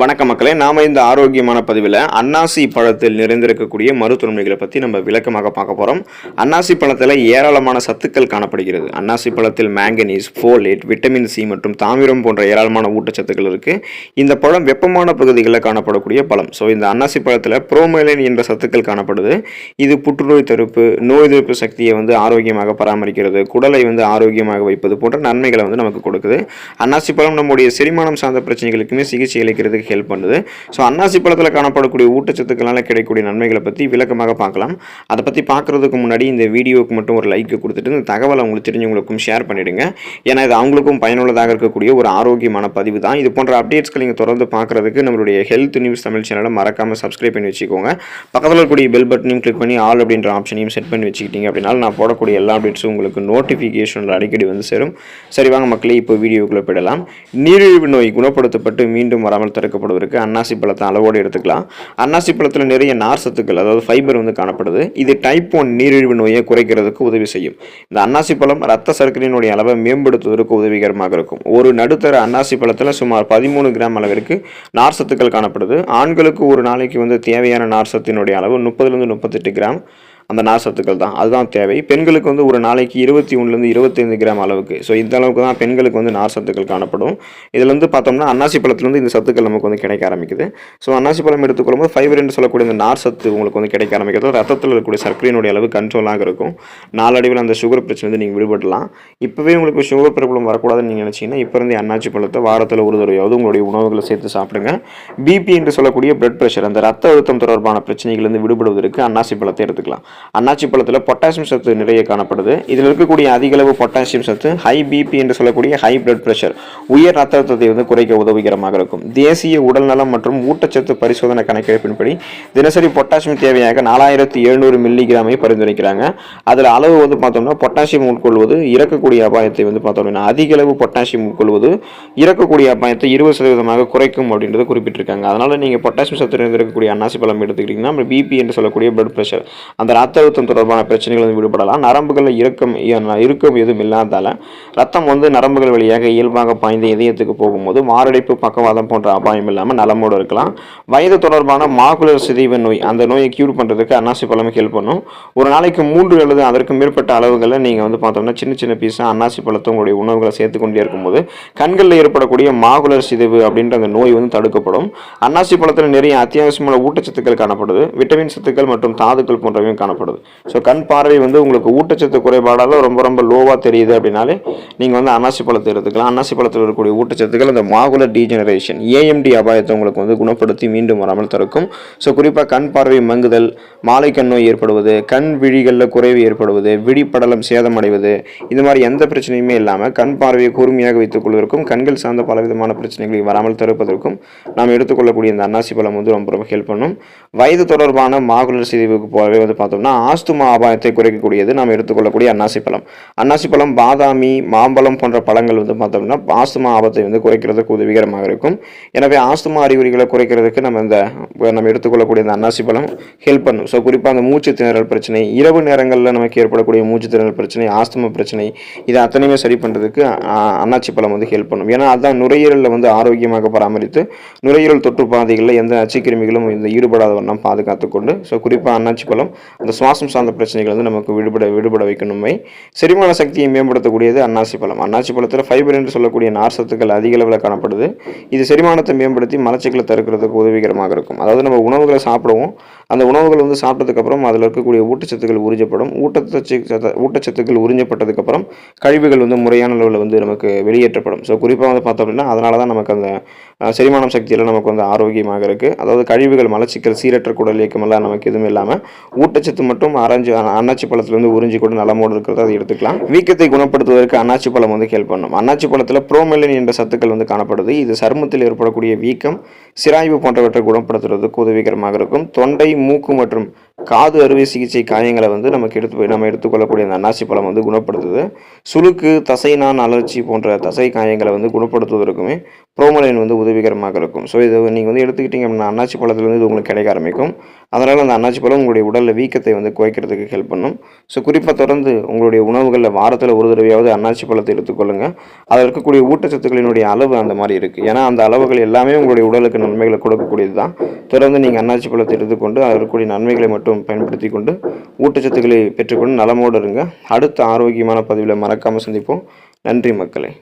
வணக்க மக்களே நாம இந்த ஆரோக்கியமான பதிவில் அன்னாசி பழத்தில் நிறைந்திருக்கக்கூடிய மருத்துவமைகளை பற்றி நம்ம விளக்கமாக பார்க்க போகிறோம் அன்னாசி பழத்தில் ஏராளமான சத்துக்கள் காணப்படுகிறது. அன்னாசி பழத்தில் மேங்கனீஸ் ஃபோலேட் விட்டமின் சி மற்றும் தாமிரம் போன்ற ஏராளமான ஊட்டச்சத்துக்கள் இருக்குது இந்த பழம் வெப்பமான பகுதிகளில் காணப்படக்கூடிய பழம். ஸோ இந்த அன்னாசி பழத்தில் புரோமைலின் என்ற சத்துக்கள் காணப்படுது. இது புற்றுநோய் தடுப்பு நோய் எதிர்ப்பு சக்தியை வந்து ஆரோக்கியமாக பராமரிக்கிறது குடலை வந்து ஆரோக்கியமாக வைப்பது போன்ற நன்மைகளை வந்து நமக்கு கொடுக்குது. அன்னாசி பழம் நம்முடைய செரிமானம் சார்ந்த பிரச்சனைகளுக்குமே சிகிச்சை அளிக்கிறது அளிக்கிறதுக்கு ஹெல்ப் பண்ணுது. ஸோ அன்னாசி பழத்தில் காணப்படக்கூடிய ஊட்டச்சத்துக்களால் கிடைக்கக்கூடிய நன்மைகளை பற்றி விளக்கமாக பார்க்கலாம். அதை பற்றி பார்க்குறதுக்கு முன்னாடி இந்த வீடியோவுக்கு மட்டும் ஒரு லைக் கொடுத்துட்டு இந்த தகவலை உங்களுக்கு தெரிஞ்சவங்களுக்கும் ஷேர் பண்ணிவிடுங்க ஏன்னா இது அவங்களுக்கும் பயனுள்ளதாக இருக்கக்கூடிய ஒரு ஆரோக்கியமான பதிவு தான். இது போன்ற அப்டேட்ஸ்களை நீங்கள் தொடர்ந்து பார்க்குறதுக்கு நம்மளுடைய ஹெல்த் நியூஸ் தமிழ் சேனலை மறக்காமல் சப்ஸ்கிரைப் பண்ணி வச்சுக்கோங்க. பக்கத்தில் இருக்கக்கூடிய பெல் பட்டனையும் கிளிக் பண்ணி ஆல் அப்படின்ற ஆப்ஷனையும் செட் பண்ணி வச்சுக்கிட்டீங்க அப்படின்னா நான் போடக்கூடிய எல்லா அப்டேட்ஸும் உங்களுக்கு நோட்டிஃபிகேஷனில் அடிக்கடி வந்து சேரும். சரி வாங்க மக்களே இப்போ வீடியோக்குள்ளே போயிடலாம். நீரிழிவு நோய் குணப்படுத்தப்பட்டு மீண்டும் வராமல் தடுக்கப்படுவதற்கு அன்னாசி பழத்தை அளவோடு எடுத்துக்கலாம். அன்னாசி பழத்தில் நிறைய நார் சத்துக்கள் அதாவது ஃபைபர் வந்து காணப்படுது. இது டைப் ஒன் நீரிழிவு நோயை குறைக்கிறதுக்கு உதவி செய்யும். இந்த அன்னாசி பழம் ரத்த சர்க்கரையினுடைய அளவை மேம்படுத்துவதற்கு உதவிகரமாக இருக்கும். ஒரு நடுத்தர அன்னாசி பழத்தில் சுமார் பதிமூணு கிராம் அளவிற்கு நார் சத்துக்கள் காணப்படுது. ஆண்களுக்கு ஒரு நாளைக்கு வந்து தேவையான நார் சத்தினுடைய அளவு முப்பதுலேருந்து முப்பத்தெட்டு கிராம். அந்த நார் சத்துக்கள் தான். அதுதான் தேவை. பெண்களுக்கு வந்து ஒரு நாளைக்கு இருபத்தி ஒன்றுலேருந்து இருபத்தைந்து கிராம் அளவுக்கு. ஸோ இந்த அளவுக்கு தான் பெண்களுக்கு வந்து நார் சத்துக்கள் காணப்படும். இதுலேருந்து பார்த்தோம்னா அன்னாசி பழத்துலேருந்து இந்த சத்துக்கள் நமக்கு வந்து கிடைக்க ஆரம்பிக்குது. ஸோ அன்னாசி பழம் எடுத்துக்கொள்ளும் போது ஃபைபர் என்று சொல்லக்கூடிய இந்த நார் சத்து உங்களுக்கு வந்து கிடைக்க ஆரம்பிக்கிறது. ரத்தத்தில் இருக்கக்கூடிய சர்க்கரையினுடைய அளவு கண்ட்ரோலாக இருக்கும். நாளடைவில் அந்த சுகர் பிரச்சனை வந்து நீங்கள் விடுபடலாம். இப்போவே உங்களுக்கு சுகர் ப்ராப்ளம் வரக்கூடாதுன்னு நீங்கள் நினச்சிங்கன்னா இப்போ இருந்தே அன்னாசி பழத்தை வாரத்தில் ஒரு தடவையாவது உங்களுடைய உணவுகளை சேர்த்து சாப்பிடுங்க. பிபி என்று சொல்லக்கூடிய பிளட் ப்ரெஷர் அந்த ரத்த அழுத்தம் தொடர்பான பிரச்சனைகளிலிருந்து விடுபடுவதற்கு அன்னாசி பழத்தை எடுத்துக்கலாம். அன்னாச்சி பழத்தில் பொட்டாசியம் சத்து நிறைய காணப்படுது. இதில் இருக்கக்கூடிய அதிக அளவு பொட்டாசியம் சத்து ஹை பிபி என்று சொல்லக்கூடிய ஹை பிளட் பிரஷர் உயர் ரத்த அழுத்தத்தை வந்து குறைக்க உதவிகரமாக இருக்கும். தேசிய உடல்நலம் மற்றும் ஊட்டச்சத்து பரிசோதனை கணக்கெடுப்பின்படி தினசரி பொட்டாசியம் தேவையாக நாலாயிரத்தி எழுநூறு மில்லிகிராமை பரிந்துரைக்கிறாங்க. அதில் அளவு வந்து பார்த்தோம்னா பொட்டாசியம் உட்கொள்வது இறக்கக்கூடிய அபாயத்தை வந்து பார்த்தோம்னா அதிக அளவு பொட்டாசியம் உட்கொள்வது இறக்கக்கூடிய அபாயத்தை இருபது சதவீதமாக குறைக்கும் அப்படின்றது குறிப்பிட்டிருக்காங்க. அதனால் நீங்கள் பொட்டாசியம் சத்து நிறைந்திருக்கக்கூடிய அன்னாசி பழம் எடுத்துக்கிட்டிங்கன்னா பிபி என்று சொல்லக்கூடிய பிளட் ப்ரெஷர் அந்த ரத்த அழுத்தம் தொடர்பான பிரச்சனைகள் வந்து விடுபடலாம். நரம்புகளில் இறக்கம் இறுக்கம் எதுவும் இல்லாதால ரத்தம் வந்து நரம்புகள் வழியாக இயல்பாக பாய்ந்து இதயத்துக்கு போகும்போது மாரடைப்பு பக்கவாதம் போன்ற அபாயம் இல்லாமல் நலமோடு இருக்கலாம். வயது தொடர்பான மாகுலர் சிதைவு நோய் அந்த நோயை கியூர் பண்ணுறதுக்கு அன்னாசி பழம் ஹெல்ப் பண்ணும். ஒரு நாளைக்கு மூன்று அல்லது அதற்கு மேற்பட்ட அளவுகளில் நீங்கள் வந்து பார்த்தோம்னா சின்ன சின்ன பீஸாக அன்னாசி பழத்தை உங்களுடைய உணவுகளை சேர்த்து கொண்டே இருக்கும்போது கண்களில் ஏற்படக்கூடிய மாகுலர் சிதைவு அப்படின்ற அந்த நோய் வந்து தடுக்கப்படும். அன்னாசி பழத்தில் நிறைய அத்தியாவசியமான ஊட்டச்சத்துக்கள் காணப்படுது. விட்டமின் சத்துக்கள் மற்றும் தாதுக்கள் போன்றவையும் காணப்படும் ஏற்படுது ஸோ கண் பார்வை வந்து உங்களுக்கு ஊட்டச்சத்து குறைபாடால் ரொம்ப ரொம்ப லோவாக தெரியுது அப்படின்னாலே நீங்கள் வந்து அன்னாசி பழத்தை எடுத்துக்கலாம். அன்னாசி பழத்தில் இருக்கக்கூடிய ஊட்டச்சத்துக்கள் அந்த மாகுலர் டீஜெனரேஷன் ஏஎம்டி அபாயத்தை உங்களுக்கு வந்து குணப்படுத்தி மீண்டும் வராமல் தடுக்கும். ஸோ குறிப்பாக கண் பார்வை மங்குதல் மாலை கண் நோய் ஏற்படுவது கண் விழிகளில் குறைவு ஏற்படுவது விழிப்படலம் சேதமடைவது இது மாதிரி எந்த பிரச்சனையுமே இல்லாமல் கண் பார்வையை கூர்மையாக வைத்துக் கொள்வதற்கும் கண்கள் சார்ந்த பலவிதமான பிரச்சனைகளை வராமல் தடுப்பதற்கும் நாம் எடுத்துக்கொள்ளக்கூடிய இந்த அன்னாசி பழம் வந்து ரொம்ப ரொம்ப ஹெல்ப் பண்ணும். வயது தொடர்பான மாகுலர் சிதைவுக்கு போகவே வந்து பார்த்தோம்னா ஆஸ்துமா அபாயத்தை குறைக்கக்கூடியது நாம் எடுத்துக்கொள்ளக்கூடிய அன்னாசி பழம். அன்னாசி பழம் பாதாமி மாம்பழம் போன்ற பழங்கள் வந்து பார்த்தோம்னா ஆஸ்துமா ஆபத்தை வந்து குறைக்கிறதுக்கு உதவிகரமாக இருக்கும். எனவே ஆஸ்துமா அறிகுறிகளை குறைக்கிறதுக்கு நம்ம இந்த நம்ம எடுத்துக்கொள்ளக்கூடிய இந்த அன்னாசி பழம் ஹெல்ப் பண்ணும். ஸோ குறிப்பாக அந்த மூச்சு திணறல் பிரச்சனை இரவு நேரங்களில் நமக்கு ஏற்படக்கூடிய மூச்சு திணறல் பிரச்சனை ஆஸ்துமா பிரச்சனை இதை அத்தனையுமே சரி பண்ணுறதுக்கு அன்னாச்சி பழம் வந்து ஹெல்ப் பண்ணும். ஏன்னா அதுதான் நுரையீரலில் வந்து ஆரோக்கியமாக பராமரித்து நுரையீரல் தொற்று பாதைகளில் எந்த நச்சுக்கிருமிகளும் இந்த ஈடுபடாத வண்ணம் பாதுகாத்துக்கொண்டு ஸோ குறிப்பாக அன்னாச்சி பழம் அந்த சுவாசம் சார்ந்த பிரச்சனைகள் வந்து நமக்கு விடுபட விடுபட வைக்கணுமே செரிமான சக்தியை மேம்படுத்தக்கூடியது அன்னாசி பழம். அன்னாசி பழத்தில் ஃபைபர் என்று சொல்லக்கூடிய நார் சத்துக்கள் அதிக அளவில் காணப்படுது. இது செரிமானத்தை மேம்படுத்தி மலச்சிக்கலை தடுக்கிறதுக்கு உதவிகரமாக இருக்கும். அதாவது நம்ம உணவுகளை சாப்பிடுவோம். அந்த உணவுகள் வந்து சாப்பிட்டதுக்கப்புறம் அதில் இருக்கக்கூடிய ஊட்டச்சத்துக்கள் உறிஞ்சப்படும். ஊட்டச்சத்து ஊட்டச்சத்துக்கள் உறிஞ்சப்பட்டதுக்கப்புறம் கழிவுகள் வந்து முறையான அளவில் வந்து நமக்கு வெளியேற்றப்படும். ஸோ குறிப்பாக வந்து பார்த்தோம் அப்படின்னா அதனால தான் நமக்கு அந்த செரிமானம் சக்தியெல்லாம் நமக்கு வந்து ஆரோக்கியமாக இருக்குது அதாவது கழிவுகள் மலச்சிக்கல் சீரற்ற குடல் இயக்கமெல்லாம் நமக்கு எதுவும் இல்லாமல் ஊட்டச்சத்து மட்டும் அரைஞ்சு அன்னாச்சி பழத்துலேருந்து உறிஞ்சி கூட நலமோடு இருக்கிறத அதை எடுத்துக்கலாம். வீக்கத்தை குணப்படுத்துவதற்கு அன்னாச்சி பழம் வந்து ஹெல்ப் பண்ணும். அன்னாச்சி பழத்தில் ப்ரோமெலின் என்ற சத்துக்கள் வந்து காணப்படுது. இது சருமத்தில் ஏற்படக்கூடிய வீக்கம் சிராய்வு போன்றவற்றை குணப்படுத்துறதுக்கு உதவிகரமாக இருக்கும். தொண்டை மூக்கு மற்றும் காது அறுவை சிகிச்சை காயங்களை வந்து நமக்கு எடுத்து போய் நம்ம எடுத்துக்கொள்ளக்கூடிய அந்த அன்னாசி பழம் வந்து குணப்படுத்துது. சுளுக்கு தசைநான் அலர்ச்சி போன்ற தசை காயங்களை வந்து குணப்படுத்துவதற்குமே ப்ரோமலைன் வந்து உதவிகரமாக இருக்கும். ஸோ இதை நீங்கள் வந்து எடுத்துக்கிட்டீங்க அப்படின்னா அன்னாச்சி பழத்துலேருந்து இது உங்களுக்கு கிடைக்க ஆரம்பிக்கும். அதனால் அந்த அன்னாச்சி பழம் உங்களுடைய உடலில் வீக்கத்தை வந்து குறைக்கிறதுக்கு ஹெல்ப் பண்ணும். ஸோ குறிப்பாக தொடர்ந்து உங்களுடைய உணவுகளில் வாரத்தில் ஒரு தடவையாவது அன்னாச்சி பழத்தை எடுத்துக்கொள்ளுங்கள் அதில் இருக்கக்கூடிய ஊட்டச்சத்துக்களினுடைய அளவு அந்த மாதிரி இருக்குது ஏன்னா அந்த அளவுகள் எல்லாமே உங்களுடைய உடலுக்கு நன்மைகளை கொடுக்கக்கூடியது தான். தொடர்ந்து நீங்கள் அன்னாச்சி பழத்தை எடுத்துக்கொண்டு அதில் இருக்கக்கூடிய நன்மைகளை மட்டும் பயன்படுத்தி கொண்டு ஊட்டச்சத்துக்களை பெற்றுக்கொண்டு நலமோடு இருங்க. அடுத்த ஆரோக்கியமான பதிவில் மறக்காமல் சந்திப்போம். நன்றி மக்களே.